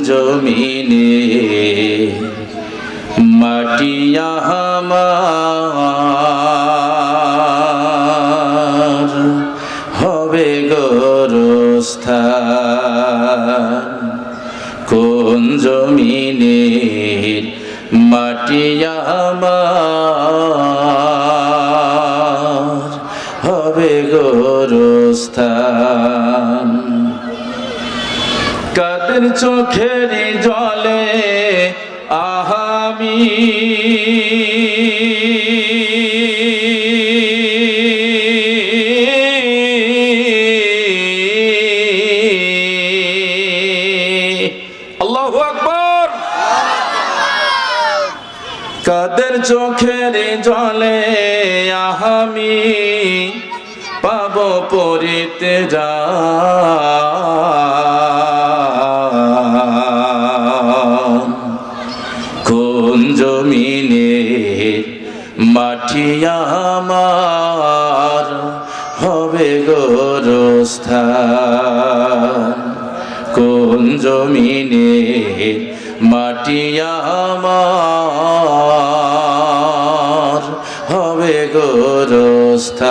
জমিনে। মাটিয়া আমার হবে গরস্থান। কোন জমিনে মাটিয়া আমার হবে গরস্থান? কাদের চোখের জলে? আহামি কাদের চোখের জলে? আহামি পাব পরিতে যা। মাটি আমার হবে গোরস্থান। কোন জমিনে মাটি আমার হবে গোরস্থান।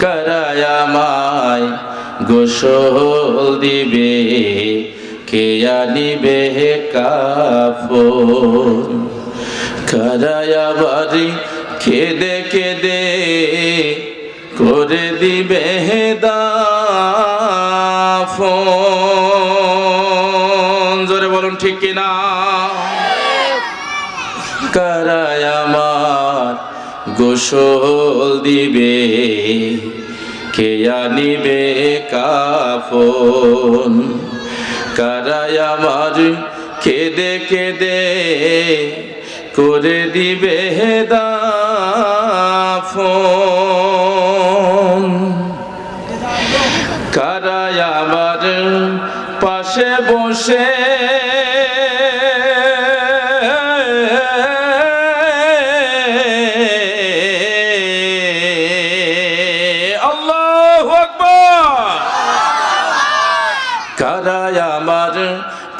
কারায়ামায় গোসল দিবে কে আনিবে কাফন কারায়াবারি খেদে খেদে করে দিবে জোরে বলুন, ঠিক কিনা? কারায় আমার গোসল দিবে কে আনিবে কাফন। কারায় আমার কেদে কেদে করে দিবে দাফন। কারায় আমার পাশে বসে কারায় আমার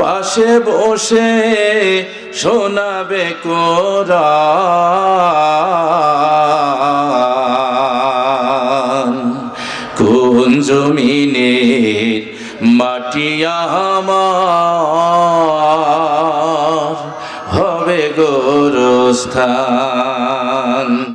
পাশে বসে শোনাবে কোরআন। কোন জমিনের মাটি আমার হবে গোরস্থান।